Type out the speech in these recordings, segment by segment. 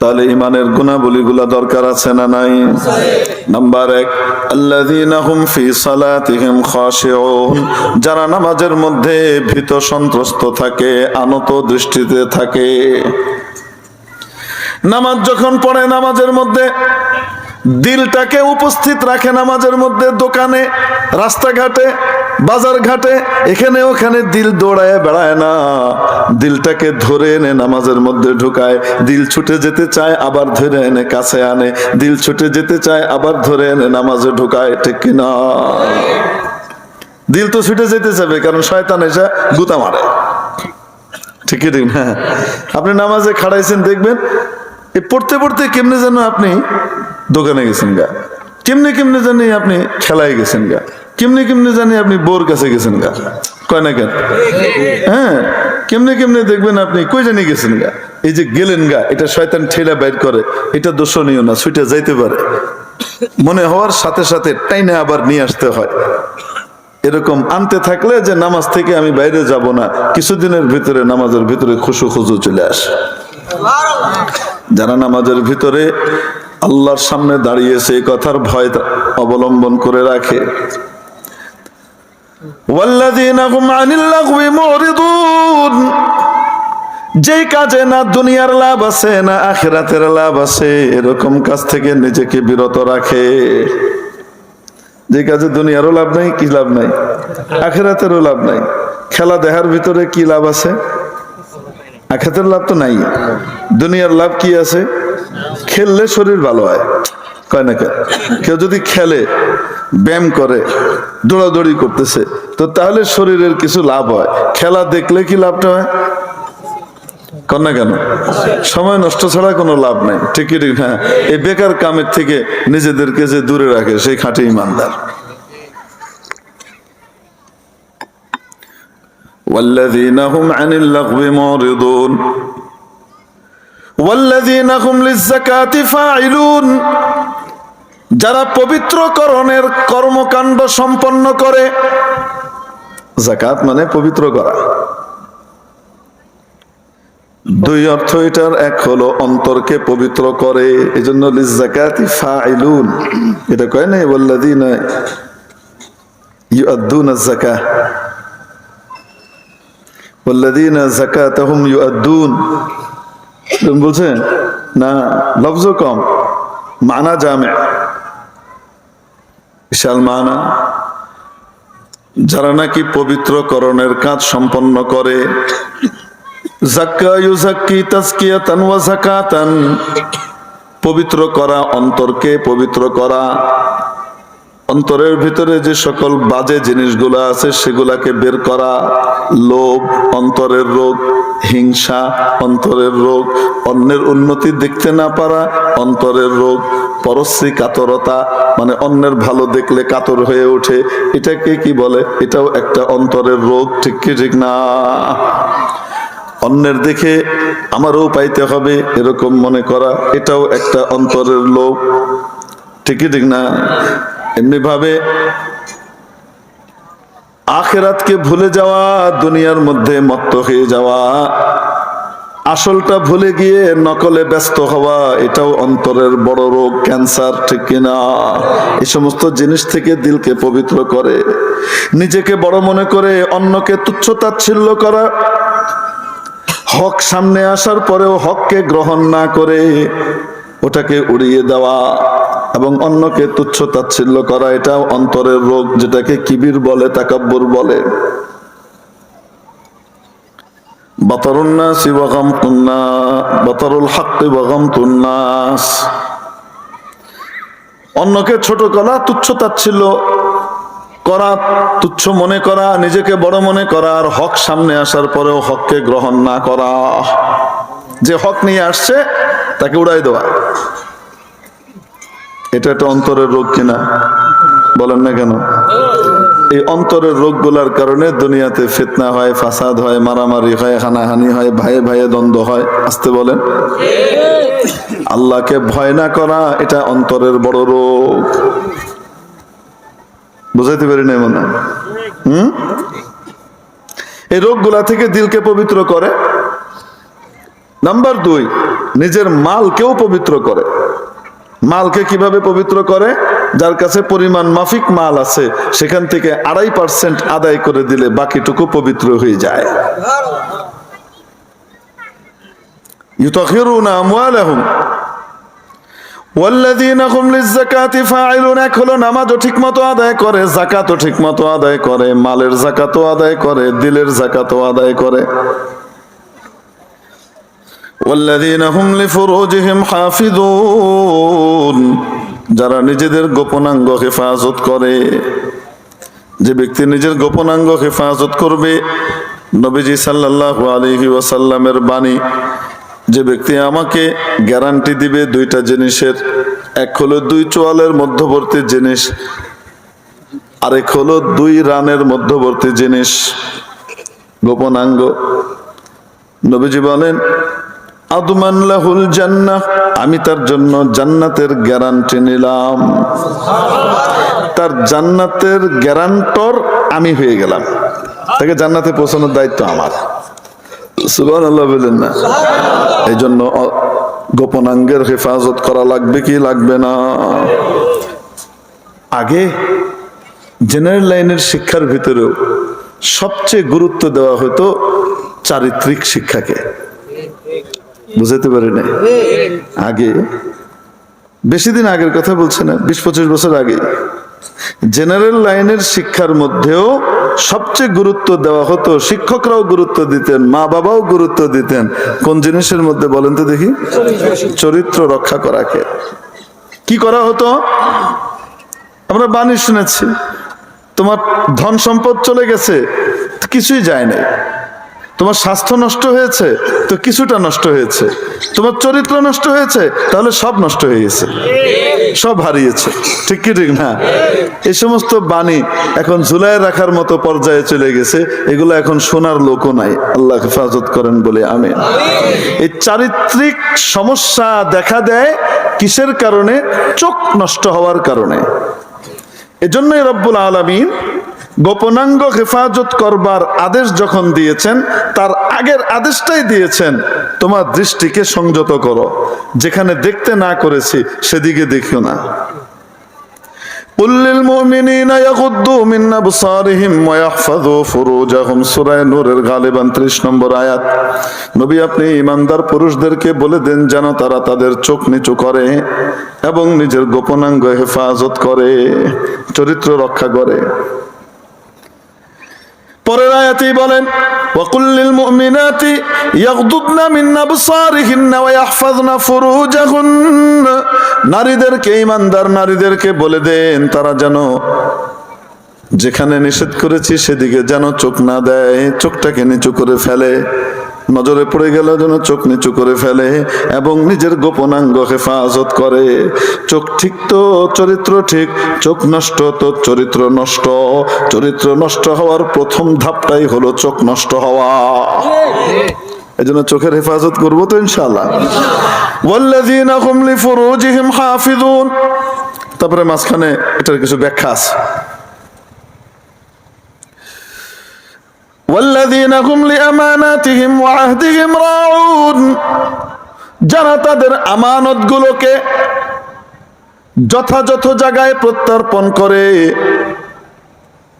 তাহলে ইমানের গুণাবলীগুলা দরকার আছে না নাই? নাম্বার এক যারা নামাজের মধ্যে ভীত সন্ত্রস্ত থাকে, আনত দৃষ্টিতে থাকে। নামাজ যখন পড়ে, নামাজের মধ্যে দিলটাকে উপস্থিত রাখে নামাজের মধ্যে, দোকানে, রাস্তাঘাটে বাজার ঘাটে এখানে ওখানে দিল দৌড়ায়, বেড়ায় না। দিলটাকে ধরে এনে নামাজের মধ্যে ঢুকায়, দিল ছুটে যেতে চায়, আবার ধরে এনে কাছে আনে। দিল ছুটে যেতে চায়, আবার ধরে এনে নামাজে ঢুকায়, ঠিক কিনা দিল তো ছুটে যেতে যাবে কারণ শয়তান এসে গুতা মারে। ঠিকই ঠিক না? আপনি নামাজে খাড়াইছেন, দেখবেন এ পড়তে পড়তে কেমনে যেন আপনি দোকানে গেছেন গা? কেমনে কেমনে জানি আপনি খেলায় গেছেন গা? কেমনে কেমনে জানি আপনি বোর কাছে গেছেন গা? কয় না কেন? হ্যাঁ কেমনে কেমনে দেখবেন আপনি কই জানি গেছেন গা? এই যে গেলেন গা, এটা শয়তান ঠেলা বাইর করে, এটা দোষণীয় না ছুটে যাইতে পারে। মনে হওয়ার সাথে সাথে টাইনে আবার নিয়ে আসতে হয়। এরকম আনতে থাকলে যে নামাজ থেকে আমি বাইরে যাব না, কিছুদিনের ভিতরে নামাজের ভিতরে খুশু খুজু চলে আসে। যারা নামাজের ভিতরে আল্লাহর সামনে দাঁড়িয়ে সেই কথার ভয় অবলম্বন করে রাখে। যে কাজে না দুনিয়ার লাভ আছে, না আখেরাতের লাভ আছে, এরকম কাজ থেকে নিজেকে বিরত রাখে। যে কাজে দুনিয়ারও লাভ নাই, কি লাভ নাই? আখেরাতেরও লাভ নাই। খেলা দেহার ভিতরে কি লাভ আছে? আখেরাতের লাভ তো নাই। দুনিয়ার লাভ কি আছে? খেললে শরীর ভালো হয়। কয় না কেউ যদি খেলে, ব্যায়াম করে, দৌড়াদৌড়ি করতেছে, তো তাহলে শরীরের কিছু লাভ হয়। খেলা দেখলে কি লাভটা হয়? কর না কেন? সময় নষ্ট ছাড়া কোনো লাভ নাই। ঠিক হ্যাঁ এই বেকার কামের থেকে নিজেদেরকে যে দূরে রাখে, সেই খাঁটি ইমানদার। والذين هم عن اللغو معرضون والذين هم للزكاة فاعلون যারা পবিত্রকরণের কর্মকাণ্ড সম্পন্ন করে জাকাত মানে পবিত্র করা দুই অর্থ এটার এক হলো অন্তরকে পবিত্র করে এই জন্য লিজাকাতি ফাইলুন এটা কয় নাই ওয়াল্লাযিনা ইউআদ্দুনা যাকাহ এরকম না লফজ কম মানা জামে বিশাল মানা। যারা নাকি পবিত্রকরণের কাজ সম্পন্ন করে পবিত্র করা অন্তরকে পবিত্র করা। অন্তরের ভিতরে যে সকল বাজে জিনিসগুলো আছে, সেগুলাকে বের করা, লোভ, অন্তরের রোগ, হিংসা, অন্তরের রোগ, অন্যের উন্নতি দেখতে না পারা, অন্তরের রোগ, পরশ্রী কাতরতা মানে অন্যের ভালো দেখলে কাতর হয়ে ওঠে, এটাকে কি বলে? এটাও একটা অন্তরের রোগ, ঠিক কি, ঠিক না? অন্যের দেখে আমারও পাইতে হবে এরকম মনে করা, এটাও একটা অন্তরের লোভ ঠিকই ঠিক না? এমনি ভাবে আখেরাতকে ভুলে যাওয়া, দুনিয়ার মধ্যে মত্ত হয়ে যাওয়া, আসলটা ভুলে গিয়ে নকলে ব্যস্ত হওয়া, এটাও অন্তরের বড় রোগ, ক্যান্সার, ঠিক কিনা? এই সমস্ত জিনিস থেকে দিলকে পবিত্র করে, নিজেকে বড় মনে করে, অন্যকে তুচ্ছ তাচ্ছিল্য করা, হক সামনে আসার পরেও হককে গ্রহণ না করে, ওটাকে উড়িয়ে দেওয়া। এবং অন্যকে তুচ্ছ তাচ্ছিল্য করা এটাও অন্তরের রোগ যেটাকে কিবির বলে, তাকাব্বুর বলে। অন্যকে ছোট করা, তুচ্ছ তাচ্ছিল্য করা, তুচ্ছ মনে করা, নিজেকে বড় মনে করা, আর হক সামনে আসার পরেও হককে গ্রহণ না করা। যে হক নিয়ে আসছে, তাকে উড়াই দেওয়া। এটা একটা অন্তরের রোগ কিনা? বলেন না কেন? এই অন্তরের রোগগুলার কারণে দুনিয়াতে ফিতনা হয়, ফাসাদ হয়, মারামারি হয়, হানাহানি হয়, ভাইয়ে ভাইয়ে দ্বন্দ্ব হয়। আসতে বলেন। আল্লাহকে ভয় না করা, এটা অন্তরের বড় রোগ। বুঝাইতে পারি না মনে হম? এই রোগগুলা থেকে দিলকে পবিত্র করে। নাম্বার দুই, নিজের মালকেও পবিত্র করে। মালকে কীভাবে পবিত্র করে? যার কাছে পরিমাণ মাফিক মাল আছে, সেখান থেকে আড়াই পার্সেন্ট আদায় করে দিলে বাকিটুকু পবিত্র হয়ে যায়। ইউতাখিরুনা আমওয়ালাহুম। ওয়াল্লাযীনা হুম লিয-যাকাতি ফাঈলুন, এক হলো নামাজও ঠিকমতো আদায় করে, যাকাতও ঠিকমতো আদায় করে, মালের যাকাতও আদায় করে, দিলের যাকাতও আদায় করে। والذين هم لفروجهم حافظون যারা নিজেদের গোপনাঙ্গ হেফাজত করে যে ব্যক্তি নিজের গোপনাঙ্গ হেফাজত করবে নবীজি সাল্লাল্লাহু আলাইহি ওয়াসাল্লামের বাণী যে ব্যক্তি আমাকে গ্যারান্টি দিবে দুইটা জিনিসের এক হলো দুই চোয়ালের মধ্যবর্তী জিনিস আরেক হলো দুই রানের মধ্যবর্তী জিনিস গোপনাঙ্গ নবীজি বলেন আদমান লাহুল জান্নাহ। আমি তার জন্য জান্নাতের গ্যারান্টি নিলাম। তার জান্নাতের গ্যারান্টর আমি হয়ে গেলাম। তাকে জান্নাতে পৌঁছানোর দায়িত্ব আমার। সুবান আল্লাহ না। এই জন্য গোপনাঙ্গের হেফাজত করা লাগবে কি লাগবে না? আগে জেনারেল লাইনের শিক্ষার ভিতরেও সবচেয়ে গুরুত্ব দেওয়া হতো চারিত্রিক শিক্ষাকে। বুঝাতে পারি না আগে, বেশি দিন আগের কথা বলছে না, বিশ পঁচিশ বছর আগে। জেনারেল লাইনের শিক্ষার মধ্যেও সবচেয়ে গুরুত্ব দেওয়া হতো, শিক্ষকরাও গুরুত্ব দিতেন, মা বাবাও গুরুত্ব দিতেন। কোন জিনিসের মধ্যে বলেন তো দেখি? চরিত্র রক্ষা করাকে। কি করা হতো? আমরা বাণী শুনেছি, তোমার ধন সম্পদ চলে গেছে, কিছুই যায় নাই। তোমার স্বাস্থ্য নষ্ট হয়েছে, তো কিছুটা নষ্ট হয়েছে। তোমার চরিত্র নষ্ট হয়েছে, তাহলে সব নষ্ট হয়ে গেছে। সব হারিয়েছে। ঠিক কি ঠিক না? এই সমস্ত বাণী এখন ঝুলাই রাখার মতো পর্যায়ে চলে গেছে। এগুলো এখন শোনার লোকও নাই। আল্লাহ হেফাজত করেন বলে আমি। এই চারিত্রিক সমস্যা দেখা দেয় কিসের কারণে? চোখ নষ্ট হওয়ার কারণে। এজন্যই রব্বুল আলমিন গোপনাঙ্গ হেফাজত করবার আদেশ যখন দিয়েছেন, তার আগের আদেশটাই দিয়েছেন, তোমার দৃষ্টিকে সংযত করো। যেখানে দেখতে না করেছি, সেদিকে দেখিও না। নম্বর আয়াত। নবী, আপনি পুরুষদেরকে বলে দেন যেন তারা তাদের চোখ নিচু করে এবং নিজের গোপনাঙ্গ হেফাজত করে, চরিত্র রক্ষা করে। পরের আয়াতেই বলেন وقل للمؤمنات يغضضن من أبصارهن ويحفظن فروجهن নারীদেরকে ইমানদার নারীদেরকে বলে দেন তারা যেন যেখানে নিষেধ করেছি সেদিকে যেন চোখ না দেয় চোখটাকে নিচু করে ফেলে নজরে পড়ে গেল যেন চোখ নিচু করে ফেলে এবং নিজের গোপনাঙ্গ হেফাজত করে। চোখ ঠিক তো, চরিত্র ঠিক, চোখ নষ্ট তো, চরিত্র নষ্ট। চরিত্র নষ্ট হওয়ার প্রথম ধাপটাই হলো চোখ নষ্ট হওয়া। এই জন্য চোখের হেফাজত করব তো ইনশাল্লাহ তারপরে মাঝখানে এটার কিছু ব্যাখ্যা আছে। والذين هم لأماناتهم وعهدهم راعون যারা তাদের আমানতগুলোকে যথাযথ জায়গায় প্রত্যর্পণ করে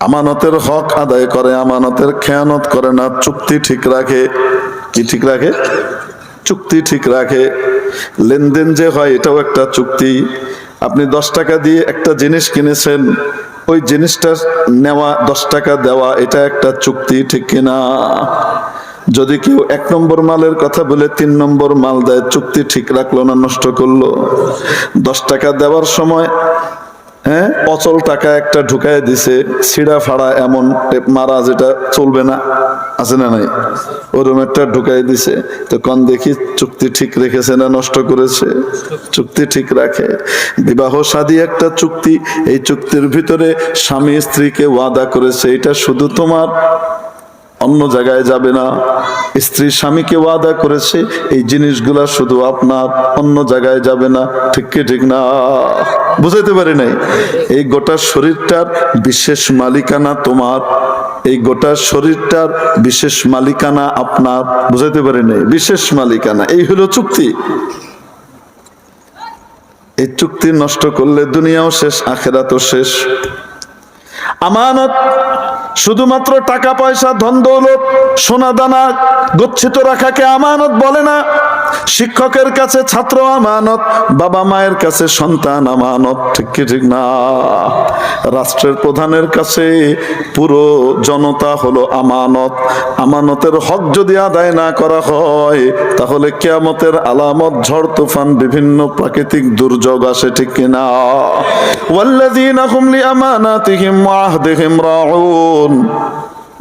আমানতের হক আদায় করে আমানতের খেয়ানত করে না চুক্তি ঠিক রাখে কি ঠিক রাখে চুক্তি ঠিক রাখে লেনদেন যে হয় এটাও একটা চুক্তি আপনি দশ টাকা দিয়ে একটা জিনিস কিনেছেন ওই জিনিসটা নেওয়া, দশ টাকা দেওয়া, এটা একটা চুক্তি, ঠিক কিনা? যদি কেউ এক নম্বর মালের কথা বলে তিন নম্বর মাল দেয়, চুক্তি ঠিক রাখল না, নষ্ট করল? দশ টাকা দেওয়ার সময় হ্যাঁ? অচল টাকা একটা ঢুকায় দিছে, ছিঁড়া ফাড়া এমন মারা যেটা চলবে না। আছে না নাই? ওরম একটা ঢুকাই দিছে তো কন দেখি চুক্তি ঠিক রেখেছে না নষ্ট করেছে? চুক্তি ঠিক রাখে। বিবাহ সাদী একটা চুক্তি, এই চুক্তির ভিতরে স্বামী স্ত্রীকে ওয়াদা করেছে, এটা শুধু তোমার অন্য জায়গায় যাবে না। স্ত্রী স্বামীকে ওয়াদা করেছে, এই জিনিসগুলা শুধু আপনার অন্য জায়গায় যাবে না। ঠিক কি ঠিক না? বুঝাইতে পারি নাই? এই গোটা শরীরটার বিশেষ মালিকানা তোমার। এই গোটা শরীরটার বিশেষ মালিকানা আপনার। বুঝাইতে পারি নাই? বিশেষ মালিকানা। এই হলো চুক্তি। এই চুক্তি নষ্ট করলে দুনিয়াও শেষ, আখেরাতও শেষ। আমানত শুধুমাত্র টাকা পয়সা ধন দৌলত সোনা দানা গচ্ছিত রাখাকে আমানত বলে না। শিক্ষকের কাছে ছাত্র আমানত, বাবা মায়ের কাছে সন্তান আমানত, ঠিক কি, ঠিক না? রাষ্ট্রের প্রধানের কাছে পুরো জনতা হলো আমানত। আমানতের হক যদি আদায় না করা হয়, তাহলে কেয়ামতের আলামত, ঝড়, তুফান, বিভিন্ন প্রাকৃতিক দুর্যোগ আসে, ঠিক কি না? ওয়াল্লাযীনা হুম লিআমানাতিহিম ওয়া আহদিহিম রাউন।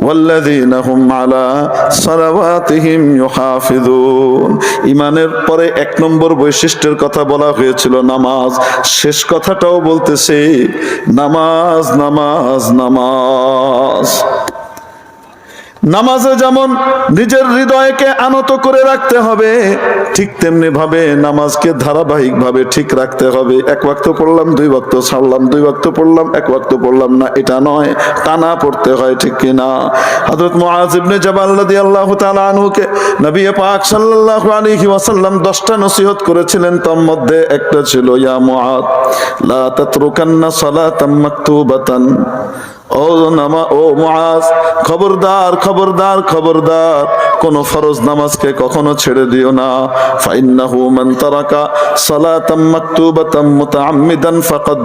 والذين هم على صلواتهم يحافظون ইমানের পরে এক নম্বর বৈশিষ্ট্যের কথা বলা হয়েছিল নামাজ শেষ কথাটাও বলতেছে নামাজ নামাজ নামাজ নামাজে যেমন নিজের হৃদয়কে আনত করে রাখতে হবে, ঠিক তেমনি ভাবে নামাজকে ধারাবাহিক ভাবে ঠিক রাখতে হবে। এক ওয়াক্ত পড়লাম, দুই ওয়াক্ত ছাড়লাম, দুই ওয়াক্ত পড়লাম, এক ওয়াক্ত পড়লাম না, এটা নয় টানা পড়তে হয়, ঠিক কি না? হযরত মুআজ ইবনে জাবাল রাদিয়াল্লাহু তাআলা আনহুকে নবী পাক সাল্লাল্লাহু আলাইহি ওয়াসাল্লাম 10টা নসিহত করেছিলেন, তার মধ্যে একটা ছিল, ইয়া মুআদ লা তাতরুকান্না সালাতাম মাকতুবাতান। ও নামা, ও মুআজ, খবরদার খবরদার খবরদার, কোন ফরজ নামাজকে কখনো ছেড়ে দিও না। ফাইন্নাহু মান তারাকা সালাতাম মাকতুবাতাম মুতাআম্মিদান ফাকাদ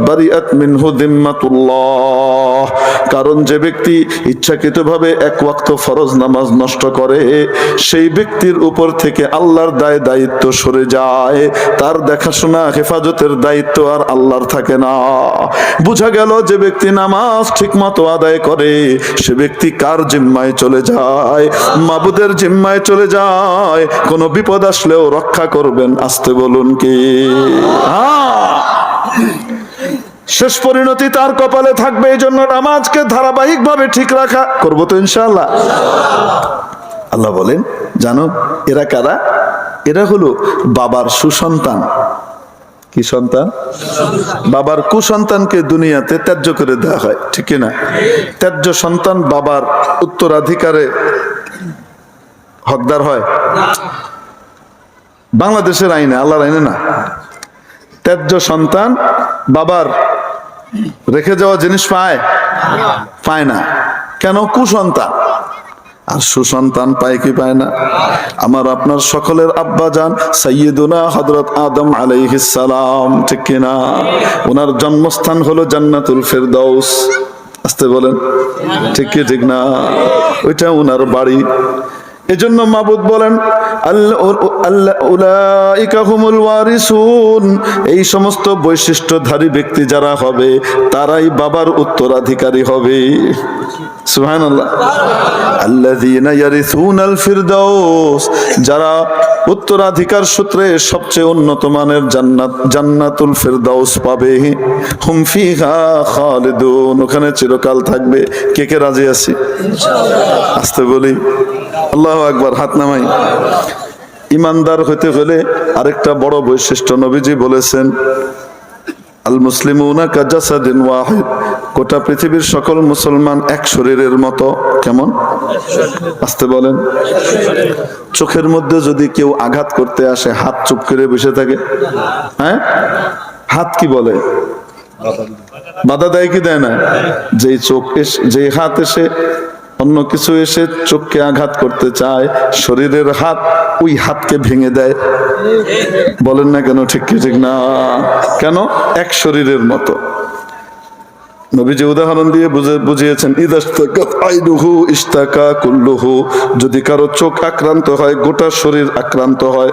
কারণ যে ব্যক্তি ইচ্ছাকৃতভাবে এক ওয়াক্ত ফরজ নামাজ নষ্ট করে, সেই ব্যক্তির উপর থেকে আল্লাহর দায় দায়িত্ব সরে যায়। তার দেখাশোনা, হেফাজতের দায়িত্ব আর আল্লাহর থাকে না। বোঝা গেল যে ব্যক্তি নামাজ ঠিকমতো আদায় করে, সে ব্যক্তি কার জিম্মায় চলে যায়? মাবুদের জিম্মায় চলে যায়। কোনো বিপদ আসলেও রক্ষা করবেন, আসতে বলুন কি? শেষ পরিণতি তার কপালে থাকবে, এই জন্য নামাজকে ধারাবাহিক ভাবে ঠিক রাখা করব তো ইনশাআল্লাহ। আল্লাহ বলেন, জানো, এরা কারা? এরা হলো বাবার সুসন্তান। কি সন্তান? বাবার কুসন্তানকে দুনিয়াতে ত্যায্য করে দেওয়া হয়, ঠিক না ত্যায্য সন্তান বাবার উত্তরাধিকারে হকদার হয়। বাংলাদেশের আইনে, আল্লাহর আইনে না। ত্যায্য সন্তান বাবার রেখে যাওয়া জিনিস পায়? পায় না। কেন? কুসন্তান। আর সুসন্তান পায় কি পায় না? আমার আপনার সকলের আব্বা যান সৈয়দুনা হজরত আদম সালাম, ঠিক কিনা ওনার জন্মস্থান হলো জান্নাতুল ফেরদৌস আসতে বলেন, ঠিক কি, ঠিক না? ওইটা ওনার বাড়ি। এজন্য মাবুদ বলেন এই সমস্ত বৈশিষ্ট্যধারী ব্যক্তি যারা হবে, তারাই বাবার উত্তরাধিকারী হবে। ফিরদাউস। যারা উত্তরাধিকার সূত্রে সবচেয়ে উন্নত মানের জান্নাত, জান্নাতুল ফিরদাউস পাবে। হুম ফিহা খালিদুন। ওখানে চিরকাল থাকবে। কে কে রাজি আছি? আসতে বলি। আল্লাহ একবার হাত নামাই। ইমানদার হতে হলে আরেকটা বড় বৈশিষ্ট্য নবীজি বলেছেন, আল ওয়াহিদ। গোটা পৃথিবীর সকল মুসলমান এক শরীরের মতো। কেমন? আসতে বলেন। চোখের মধ্যে যদি কেউ আঘাত করতে আসে, হাত চুপ করে বসে থাকে। হ্যাঁ? হাত কি বলে? বাধা দেয় কি দেয় না? যেই চোখ এসে, যেই হাত এসে অন্য কিছু এসে চোখকে আঘাত করতে চায়, শরীরের হাত ওই হাতকে ভেঙে দেয়। বলেন না কেন, ঠিক কি, ঠিক না? কেন? এক শরীরের মতো। নবীজি উদাহরণ দিয়ে বুঝে, বুঝিয়েছেন ইস্তাকা যদি কারও চোখ আক্রান্ত হয়, গোটা শরীর আক্রান্ত হয়।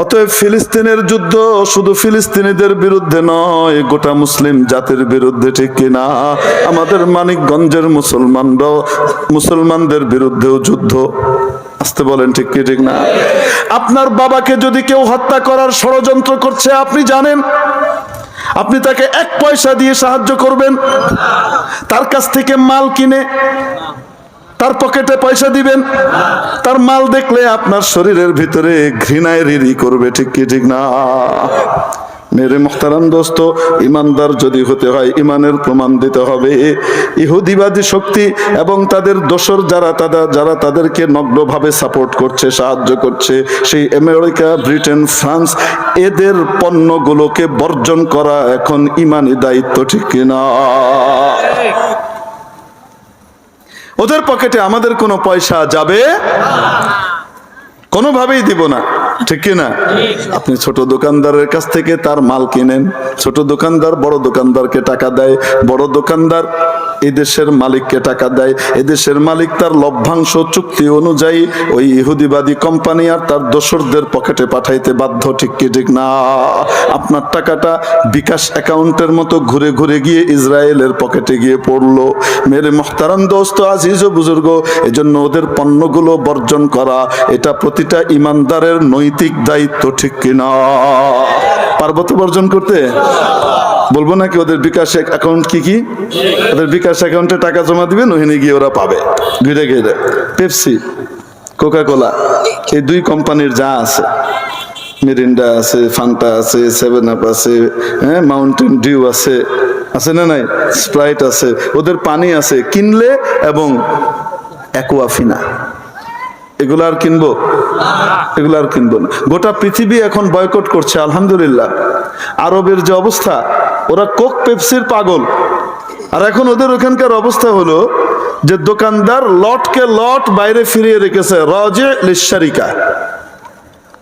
অতএব ফিলিস্তিনের যুদ্ধ শুধু ফিলিস্তিনিদের বিরুদ্ধে নয়, গোটা মুসলিম জাতির বিরুদ্ধে ঠিক কিনা আমাদের মানিকগঞ্জের মুসলমানরাও মুসলমানদের বিরুদ্ধেও যুদ্ধ। আসতে বলেন ঠিক কি, ঠিক না? আপনার বাবাকে যদি কেউ হত্যা করার ষড়যন্ত্র করছে, আপনি জানেন? আপনি তাকে এক পয়সা দিয়ে সাহায্য করবেন। তার কাছ থেকে মাল কিনে। তার পকেটে পয়সা দিবেন। তার মাল দেখলে আপনার শরীরের ভিতরে ঘৃণায় রিরি করবে, ঠিক কি, ঠিক না? মেরে মোহতারাম দোস্ত, ইমানদার যদি হতে হয়, ইমানের প্রমাণ দিতে হবে। ইহুদিবাদী শক্তি এবং তাদের দোসর যারা তাদের যারা তাদেরকে নগ্নভাবে সাপোর্ট করছে, সাহায্য করছে, সেই আমেরিকা, ব্রিটেন, ফ্রান্স, এদের পণ্যগুলোকে বর্জন করা এখন ইমানি দায়িত্ব, ঠিক কিনা ওদের পকেটে আমাদের কোনো পয়সা যাবে? কোনোভাবেই দিব না। ঠিক না? আপনি ছোট দোকানদারের কাছ থেকে তার মাল কিনেন, ছোট দোকানদার বড় দোকানদারকে টাকা দেয়, বড় দোকানদার এদেশের মালিককে টাকা দেয়, এদেশের মালিক তার লভ্যাংশ চুক্তি অনুযায়ী ওই ইহুদিবাদী কোম্পানি আর তার দোসরদের পকেটে পাঠাইতে বাধ্য, ঠিক কি, ঠিক না? আপনার টাকাটা বিকাশ অ্যাকাউন্টের মতো ঘুরে ঘুরে গিয়ে ইসরায়েলের পকেটে গিয়ে পড়ল। মেরে মোহতারাম দোস্ত, আজিজ বুজুর্গ, এজন্য ওদের পণ্যগুলো বর্জন করা, এটা প্রতিটা ইমানদারের নৈতিক দায়িত্ব ঠিক কিনা? পার্বত্য বর্জন করতে? বলব নাকি ওদের বিকাশ অ্যাকাউন্ট কি কি? ওদের বিকাশ অ্যাকাউন্টে টাকা জমা দিবেন ওখানে গিয়ে ওরা পাবে। ঘিরে ঘিরে। পেপসি কোকা কোলা এই দুই কোম্পানির যা আছে। মিরিন্ডা আছে, ফান্টা আছে, সেভেন আপ আছে হ্যাঁ মাউন্টেন ডিউ আছে। আছে না নাই? স্প্রাইট আছে। ওদের পানি আছে। কিনলে এবং অ্যাকুয়াফিনা এগুলো আর কিনবো? এগুলো আর কিনবো না। গোটা পৃথিবী এখন বয়কট করছে, আলহামদুলিল্লাহ। আরবের যে অবস্থা, ওরা কোক পেপসির পাগল। আর এখন ওদের ওখানকার অবস্থা হলো যে দোকানদার লটকে লট বাইরে ফিরিয়ে রেখেছে, রজে লিশারিকা।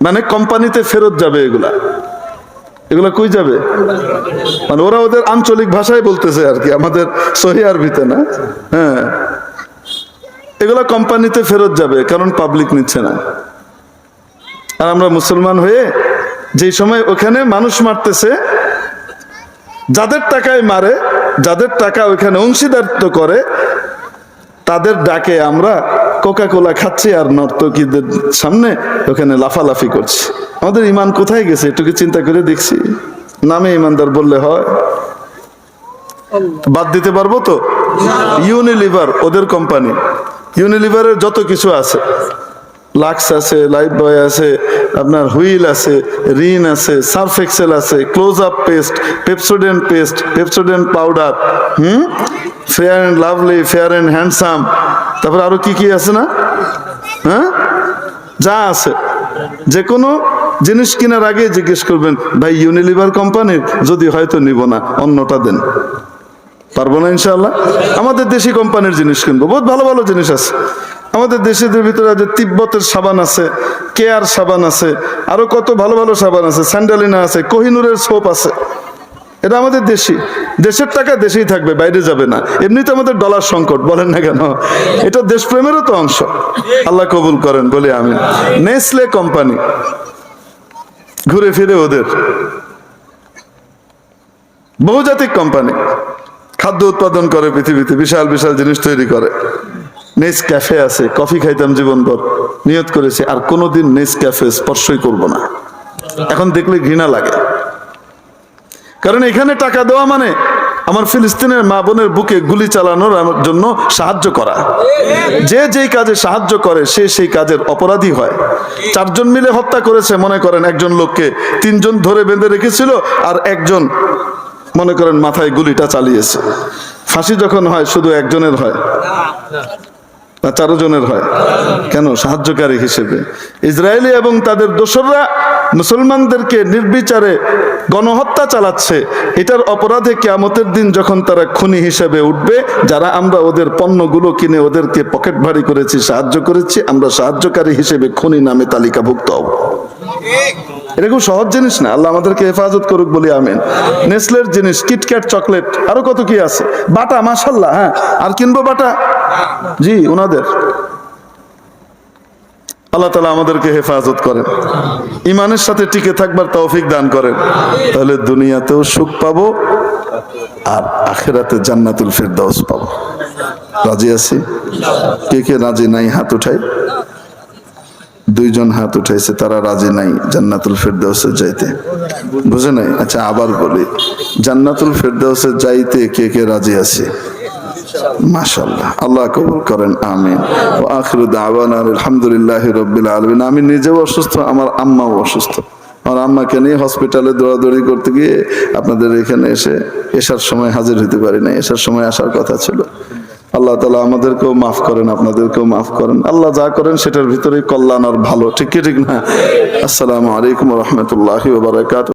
মানে কোম্পানিতে ফেরত যাবে এগুলা। এগুলা কই যাবে? মানে ওরা ওদের আঞ্চলিক ভাষায় বলতেছে আর কি, আমাদের সহি আরবিতে না? হ্যাঁ। এগুলা কোম্পানিতে ফেরত যাবে কারণ পাবলিক নিচ্ছে না। আর আমরা মুসলমান হয়ে যে সময় ওখানে মানুষ মারতেছে যাদের টাকায় মারে যাদের টাকা ওইখানে অংশীদারিত্ব করে তাদের ডাকে আমরা কোকা কোলা খাচ্ছি আর নর্তকীদের সামনে ওখানে লাফালাফি করছি। আমাদের ইমান কোথায় গেছে? এটুকু চিন্তা করে দেখছি। নামে ইমানদার বললে হয়। বাদ দিতে পারব তো? ইউনিলিভার ওদের কোম্পানি। ইউনিলিভারের যত কিছু আছে লাক্স আছে লাইফ বয় আছে, আপনার হুইল আছে রিন আছে সার্ফ এক্সেল আছে Close Up paste Pepsodent paste Pepsodent powder hmm? Fair and Lovely Fair and Handsome তারপর আরও কি কি আছে না? হ্যাঁ? যা আছে। যে কোনো জিনিস কেনার আগে জিজ্ঞেস করবেন, ভাই ইউনিলিভার কোম্পানির? যদি হয়তো নিব না, অন্যটা দেন। পারব না ইনশাল্লাহ আমাদের দেশি কোম্পানির জিনিস কিনবো। বহুত ভালো ভালো জিনিস আছে। আমাদের দেশের ভিতরে আছে তিব্বতের সাবান আছে, কেয়ার সাবান আছে, আরও কত ভালো ভালো সাবান আছে, স্যান্ডালিনা আছে, কোহিনুরের সোপ আছে। এটা আমাদের দেশি। দেশের টাকা দেশেই থাকবে, বাইরে যাবে না। এমনিতে আমাদের ডলার সংকট, বলেন না কেন? এটা দেশপ্রেমেরও তো অংশ। আল্লাহ কবুল করেন, বলে আমি নেসলে কোম্পানি। ঘুরে ফিরে ওদের। বহুজাতিক কোম্পানি। খাদ্য উৎপাদন করে পৃথিবীতে, বিশাল বিশাল জিনিস তৈরি করে। নেস ক্যাফে আছে কফি খাইতাম জীবনভর, নিয়ত করেছে, আর কোনোদিন নেস ক্যাফে স্পর্শই করব না। এখন দেখলে ঘৃণা লাগে। কারণ এখানে টাকা দেওয়া মানে আমার ফিলিস্তিনের মা বোনের বুকে গুলি চালানোর জন্য সাহায্য করা। যে যেই কাজে সাহায্য করে, সে সেই কাজের অপরাধী হয়। চারজন মিলে হত্যা করেছে, মনে করেন একজন লোককে, তিনজন ধরে বেঁধে রেখেছিল, আর একজন মনে করেন মাথায় গুলিটা চালিয়েছে। ফাঁসি যখন হয়, শুধু একজনের হয়? না চারো জনের হয়। কেন? সাহায্যকারী হিসেবে। ইসরায়েলি এবং তাদের দোসররা মুসলমানদেরকে নির্বিচারে গণহত্যা চালাচ্ছে। এটার অপরাধে কেয়ামতের দিন যখন তারা খুনি হিসেবে উঠবে, যারা আমরা ওদের পণ্যগুলো কিনে ওদেরকে পকেট ভারী করেছি, সাহায্য করেছি, আমরা সাহায্যকারী হিসেবে খুনি নামে তালিকাভুক্ত হব। এটা খুব সহজ জিনিস না। আল্লাহ আমাদেরকে হেফাজত করুক বলি আমিন। নেসলের জিনিস কিটক্যাট চকলেট আরও কত কি আছে? বাটা মাশাল্লাহ হ্যাঁ। আর কিনবো বাটা? জি ওনাদের আল্লাহ তালা আমাদেরকে হেফাজত করেন। ইমানের সাথে টিকে থাকবার তৌফিক দান করেন। তাহলে দুনিয়াতেও সুখ পাবো, আর আখেরাতে জান্নাতুল ফেরদাউস পাবো। রাজি আছি? কে কে রাজি নাই হাত উঠাই? দুইজন হাত উঠাইছে, তারা রাজি নাই জান্নাতুল ফেরদাউসে যাইতে। বুঝে নাই? আচ্ছা আবার বলি। জান্নাতুল ফেরদাউসে যাইতে কে কে রাজি আছে? মাশাআল্লাহ। আল্লাহ কবুল করেন, আমিন। ও আখিরু দাওয়ানা আলহামদুলিল্লাহি রাব্বিল আলামিন। আমি নিজেও অসুস্থ, আমার আম্মাও অসুস্থ। আমার আম্মাকে নিয়ে হসপিটালে দৌড়াদৌড়ি করতে গিয়ে আপনাদের এখানে এসে, এসার সময় হাজির হতে পারি না এসার সময় আসার কথা ছিল। আল্লাহ তালা আমাদেরকেও মাফ করেন, আপনাদেরকেও মাফ করেন। আল্লাহ যা করেন সেটার ভিতরে কল্যাণ আর ভালো। ঠিক ঠিক না? আসসালামু আলাইকুম রহমতুল্লাহ বারাকাত